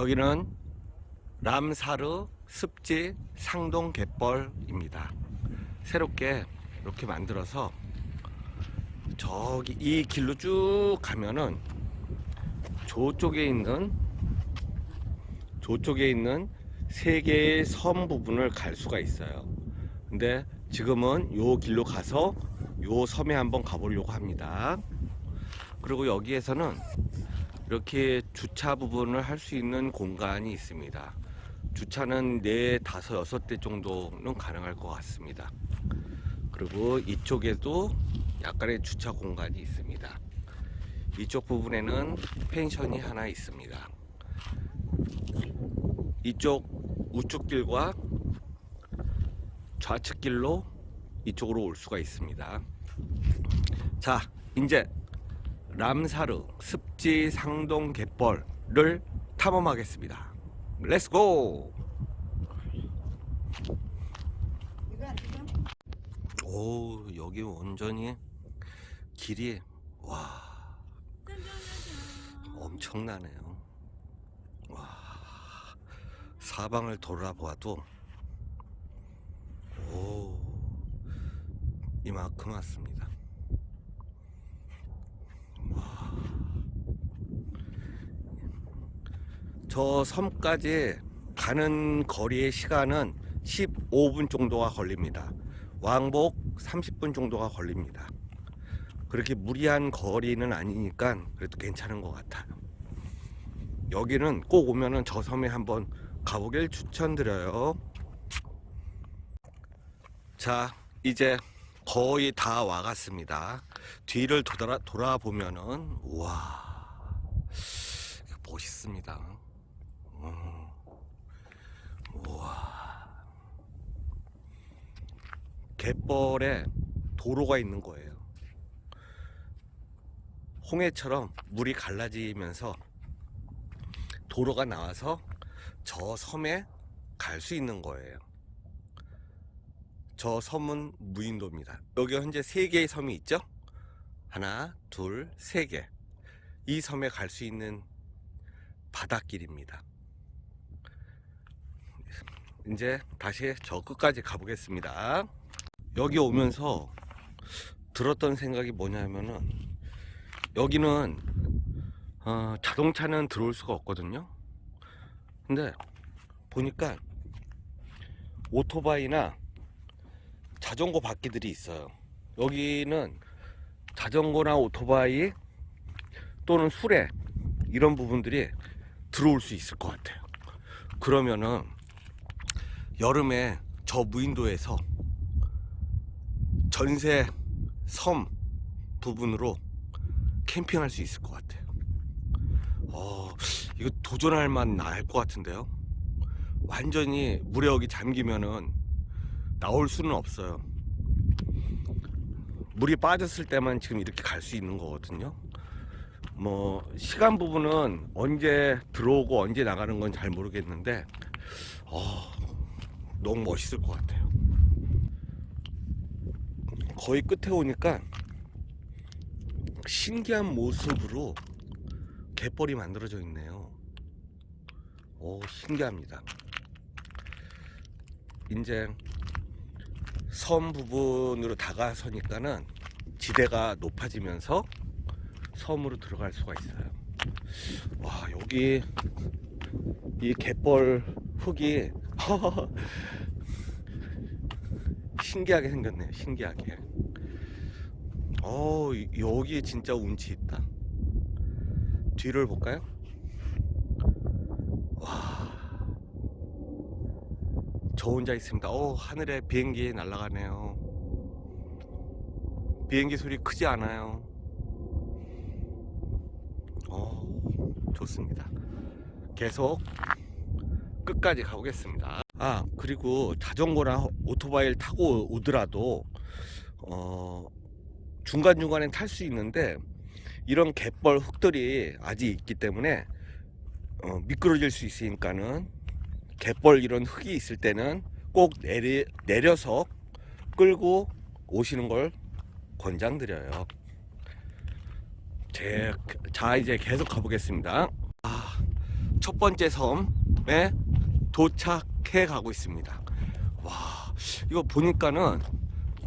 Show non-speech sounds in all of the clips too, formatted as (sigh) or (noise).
여기는 람사르 습지 상동 갯벌입니다. 새롭게 이렇게 만들어서 저기 이 길로 쭉 가면은 저쪽에 있는 저쪽에 있는 세 개의 섬 부분을 갈 수가 있어요. 근데 지금은 요 길로 가서 요 섬에 한번 가보려고 합니다. 그리고 여기에서는 이렇게 주차 부분을 할 수 있는 공간이 있습니다. 주차는 네, 다섯, 여섯 대 정도는 가능할 것 같습니다. 그리고 이쪽에도 약간의 주차 공간이 있습니다. 이쪽 부분에는 펜션이 하나 있습니다. 이쪽 우측 길과 좌측 길로 이쪽으로 올 수가 있습니다. 자, 이제 람사르 습지 상동 갯벌을 탐험하겠습니다. 렛츠고! 오, 여기 완전히 길이 와 엄청나네요. 와 사방을 돌아보아도 오 이만큼 왔습니다. 저 섬까지 가는 거리의 시간은 15분 정도가 걸립니다. 왕복 30분 정도가 걸립니다. 그렇게 무리한 거리는 아니니까 그래도 괜찮은 것 같아요. 여기는 꼭 오면은 저 섬에 한번 가보길 추천드려요. 자, 이제 거의 다 와갔습니다. 뒤를 돌아, 돌아보면은, 우와, 멋있습니다. 음, 우와. 갯벌에 도로가 있는 거예요. 홍해처럼 물이 갈라지면서 도로가 나와서 저 섬에 갈 수 있는 거예요. 저 섬은 무인도입니다. 여기 현재 세 개의 섬이 있죠? 하나, 둘, 세 개. 이 섬에 갈 수 있는 바닷길입니다. 이제 다시 저 끝까지 가보겠습니다. 여기 오면서 들었던 생각이 뭐냐면은 여기는 어, 자동차는 들어올 수가 없거든요. 근데 보니까 오토바이나 자전거 바퀴들이 있어요. 여기는 자전거나 오토바이 또는 수레 이런 부분들이 들어올 수 있을 것 같아요. 그러면은 여름에 저 무인도에서 전세 섬 부분으로 캠핑할 수 있을 것 같아요. 어, 이거 도전할 만 나을 것 같은데요. 완전히 여기 잠기면은 나올 수는 없어요. 물이 빠졌을 때만 지금 이렇게 갈 수 있는 거거든요. 뭐 시간 부분은 언제 들어오고 언제 나가는 건 잘 모르겠는데 어, 너무 멋있을 것 같아요. 거의 끝에 오니까 신기한 모습으로 갯벌이 만들어져 있네요. 오, 신기합니다. 이제 섬 부분으로 다가서니까는 지대가 높아지면서 섬으로 들어갈 수가 있어요. 와, 여기 이 갯벌 흙이 (laughs) 신기하게 생겼네요. 신기하게. 어, 여기 진짜 운치 있다. 뒤를 볼까요? 와. 저 혼자 있습니다. 어, 하늘에 비행기 날아가네요. 비행기 소리 크지 않아요. 어, 좋습니다. 계속 끝까지 가보겠습니다. 아, 그리고 자전거나 오토바이를 타고 오더라도, 어, 중간중간에 탈 수 있는데, 이런 갯벌 흙들이 아직 있기 때문에, 어, 미끄러질 수 있으니까는, 갯벌 이런 흙이 있을 때는 꼭 내리, 내려서 끌고 오시는 걸 권장드려요. 제, 자, 이제 계속 가보겠습니다. 아, 첫첫 번째 섬에 도착 해 가고 있습니다. 와, 이거 보니까는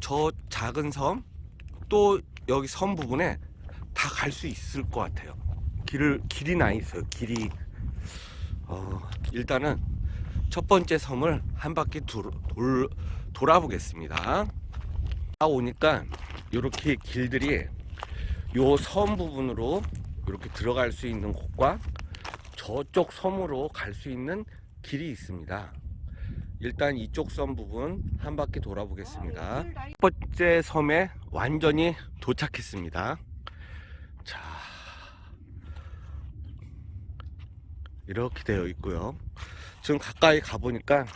저 작은 섬, 또 여기 섬 부분에 다 갈 수 있을 것 같아요. 길을, 길이 나 있어요, 길이. 어, 일단은 첫 번째 섬을 한 바퀴 돌, 돌, 돌아보겠습니다. 아, 오니까 이렇게 길들이 요 섬 부분으로 이렇게 들어갈 수 있는 곳과 저쪽 섬으로 갈 수 있는 길이 있습니다. 일단 이쪽 섬 부분 한 바퀴 돌아보겠습니다. 첫 번째 섬에 완전히 도착했습니다. 자, 이렇게 되어 있고요. 지금 가까이 가보니까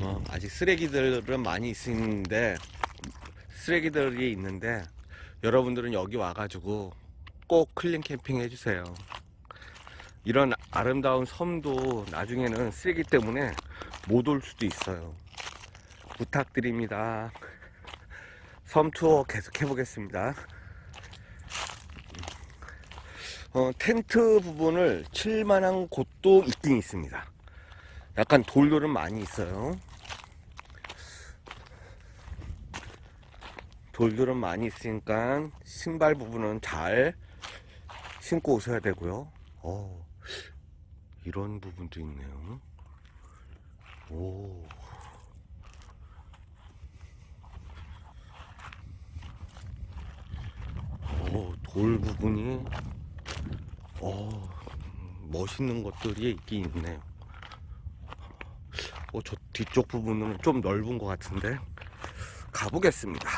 어, 아직 쓰레기들은 많이 있는데 쓰레기들이 있는데 여러분들은 여기 와가지고 꼭 클린 캠핑 해주세요. 이런 아름다운 섬도 나중에는 쓰레기 때문에 못 올 수도 있어요. 부탁드립니다. 섬 투어 계속 해보겠습니다. 어, 텐트 부분을 칠 만한 곳도 있긴 있습니다. 약간 돌돌은 많이 있어요. 돌들은 많이 있으니까 신발 부분은 잘 신고 오셔야 되고요. 어, 이런 부분도 있네요. 오. 오, 돌 부분이 어, 멋있는 것들이 있긴 있네요. 어, 저 뒤쪽 부분은 좀 넓은 것 같은데 가보겠습니다.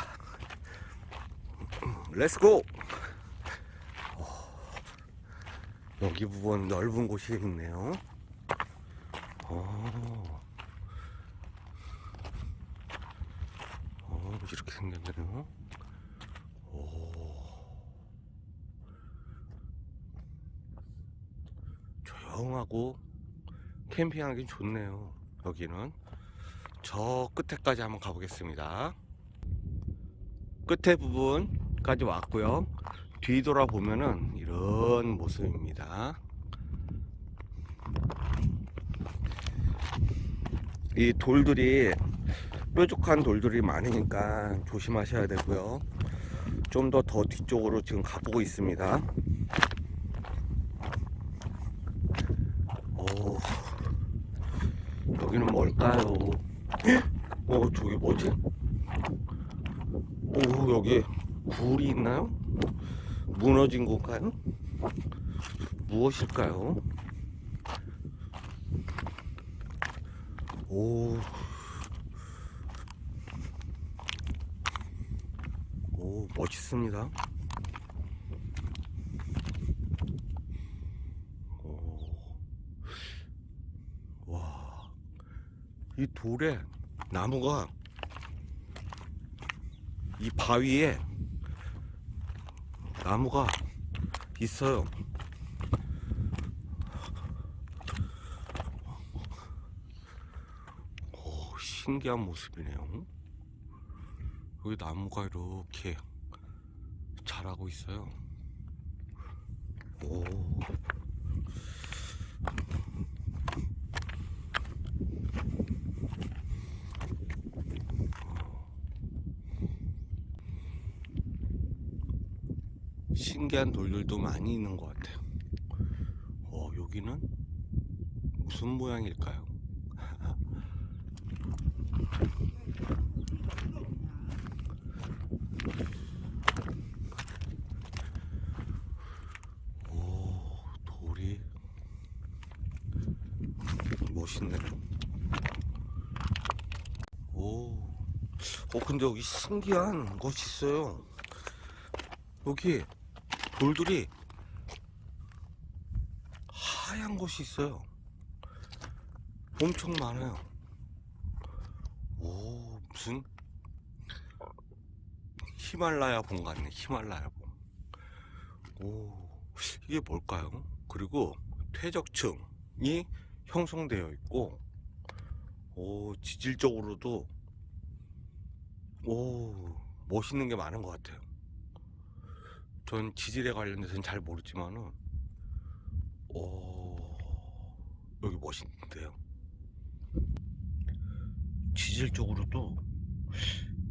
렛츠고! 어, 여기 부분 넓은 곳이 있네요. 어, 어, 이렇게 생겼네요. 오. 조용하고 캠핑하기 좋네요. 여기는 저 끝에까지 한번 가보겠습니다. 끝에 부분까지 왔고요. 뒤돌아 보면은 이런 모습입니다. 이 돌들이 뾰족한 돌들이 많으니까 조심하셔야 되고요. 좀 더 더 뒤쪽으로 지금 가보고 있습니다. 오, 여기는 뭘까요? 어, 저기 뭐지? 오, 여기 굴이 있나요? 무너진 건가요? 무엇일까요? 오, 오, 멋있습니다. 오, 와, 이 돌에 나무가 이 바위에 나무가 있어요. 오, 신기한 모습이네요. 여기 나무가 이렇게 자라고 있어요. 오. 신기한 돌들도 많이 있는 것 같아요. 어, 여기는 무슨 모양일까요? (laughs) 오, 돌이 멋있네요. 오, 어, 근데 여기 신기한 것이 있어요. 여기 돌들이 하얀 것이 있어요. 엄청 많아요. 오, 무슨 히말라야 봉 같네, 히말라야 봉. 오, 이게 뭘까요? 그리고 퇴적층이 형성되어 있고, 오, 지질적으로도, 오, 멋있는 게 많은 것 같아요. 전 지질에 관련돼서는 잘 모르지만은, 오, 여기 멋있는데요. 지질적으로도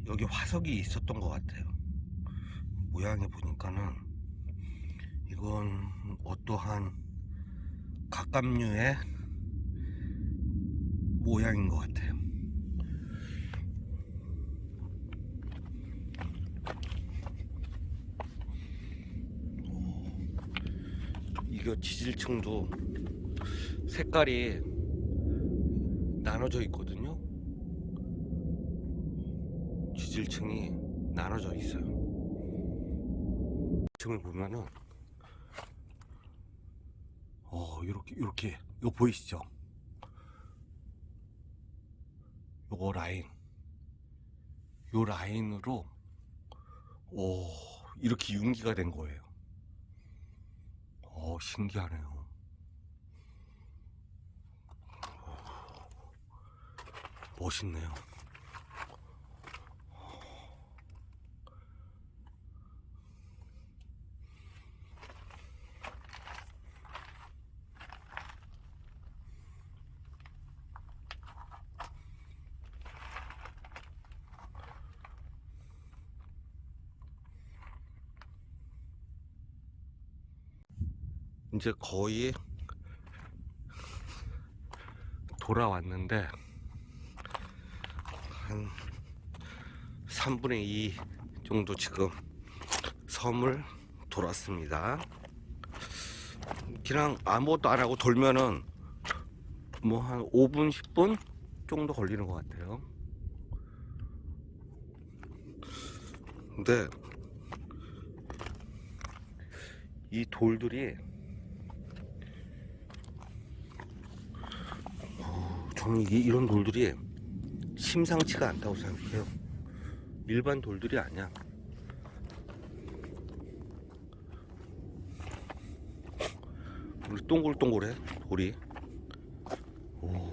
여기 화석이 있었던 것 같아요. 모양에 보니까는 이건 어떠한 각각류의 모양인 것 같아요. 이거 지질층도 색깔이 나눠져 있거든요. 지질층이 나눠져 있어요. 층을 보면은 어 이렇게 이렇게 이거 보이시죠? 요거 라인 요 라인으로 오 이렇게 융기가 된 거예요. 어 신기하네요. 멋있네요. 이제 거의 돌아왔는데 한 3분의 2 정도 지금 섬을 돌았습니다. 그냥 아무것도 안 하고 돌면은 뭐 한 5분, 10분 정도 걸리는 것 같아요. 근데 이 돌들이 저는 이, 이런 돌들이 심상치가 않다고 생각해요. 일반 돌들이 아니야. 우리 동글동글해 돌이. 오.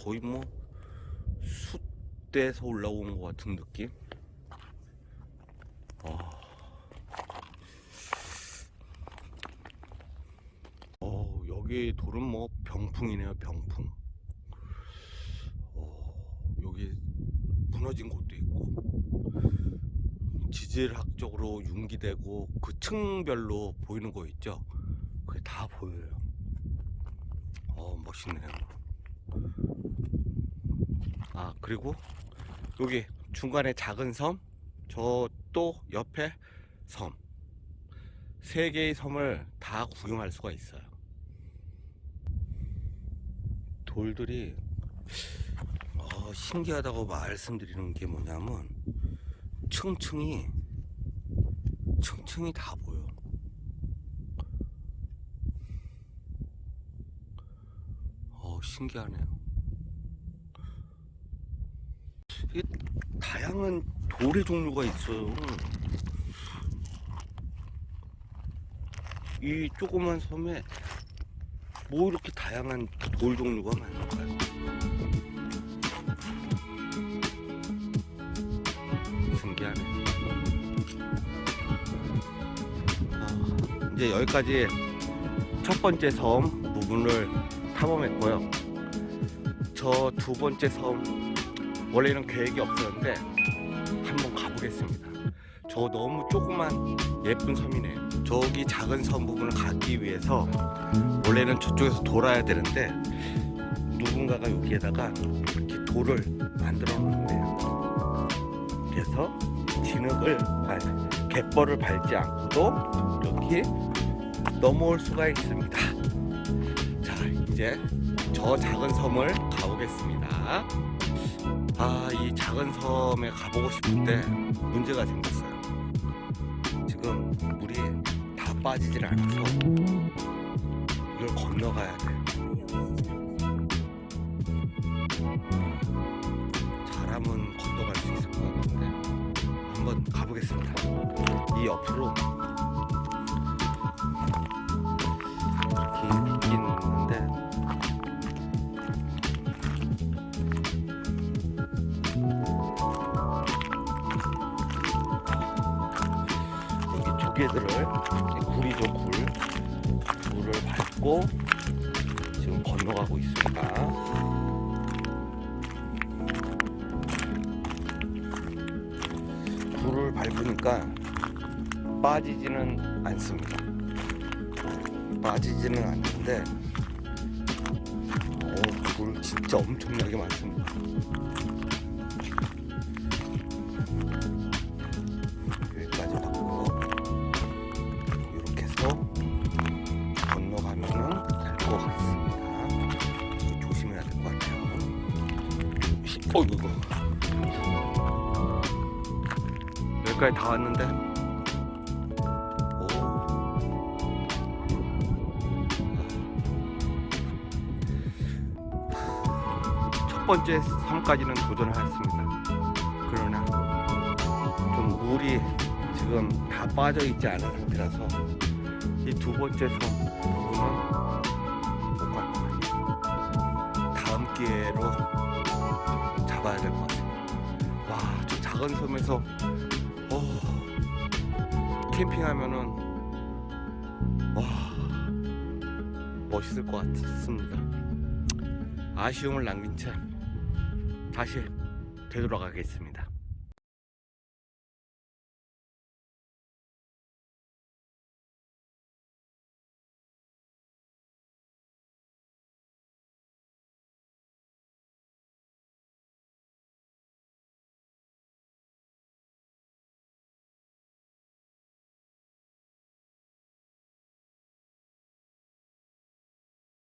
거의 뭐 숫대에서 올라오는 것 같은 느낌. 아. 어, 여기 돌은 뭐 병풍이네요, 병풍. 어, 여기 무너진 곳도 있고, 지질학적으로 융기되고 그 층별로 보이는 거 있죠? 그게 다 보여요. 어, 멋있네요. 아, 그리고 여기 중간에 작은 섬, 저 또 옆에 섬. 세 개의 섬을 다 구경할 수가 있어요. 돌들이 어, 신기하다고 말씀드리는 게 뭐냐면 층층이 층층이 다 보여. 어, 신기하네요. 이게 다양한 돌의 종류가 있어요. 이 조그만 섬에 뭐 이렇게 다양한 돌 종류가 많을까요? 신기하네. 아, 이제 여기까지 첫 번째 섬 부분을 탐험했고요. 저 두 번째 섬 원래는 계획이 없었는데 한번 가보겠습니다. 저 너무 조그만 예쁜 섬이네요. 저기 작은 섬 부분을 가기 위해서 원래는 저쪽에서 돌아야 되는데 누군가가 여기에다가 이렇게 돌을 만들어 놓는데요. 그래서 진흙을 아니, 갯벌을 밟지 않고도 이렇게 넘어올 수가 있습니다. 자 이제 저 작은 섬을 가보겠습니다. 아, 이 작은 섬에 가보고 싶은데 문제가 생겼어요. 지금 물이 다 빠지질 않아서 이걸 건너가야 돼요. 잘하면 건너갈 수 있을 것 같은데 한번 가보겠습니다. 이 옆으로 이제 굴이죠 굴 굴을 밟고 지금 건너가고 있습니다. 굴을 밟으니까 빠지지는 않습니다. 빠지지는 않는데 어, 굴 진짜 엄청나게 많습니다. 여기까지 다 왔는데 첫 번째 섬까지는 도전을 했습니다. 그러나 좀 물이 지금 다 빠져 있지 않은 상태라서 이 두 번째 섬 부분은 못 갈 것 같아요. 다음 기회로 잡아야 될 것 같아요. 와, 저 작은 섬에서 어, 캠핑하면은 와 멋있을 것 같습니다. 아쉬움을 남긴 채 다시 되돌아가겠습니다.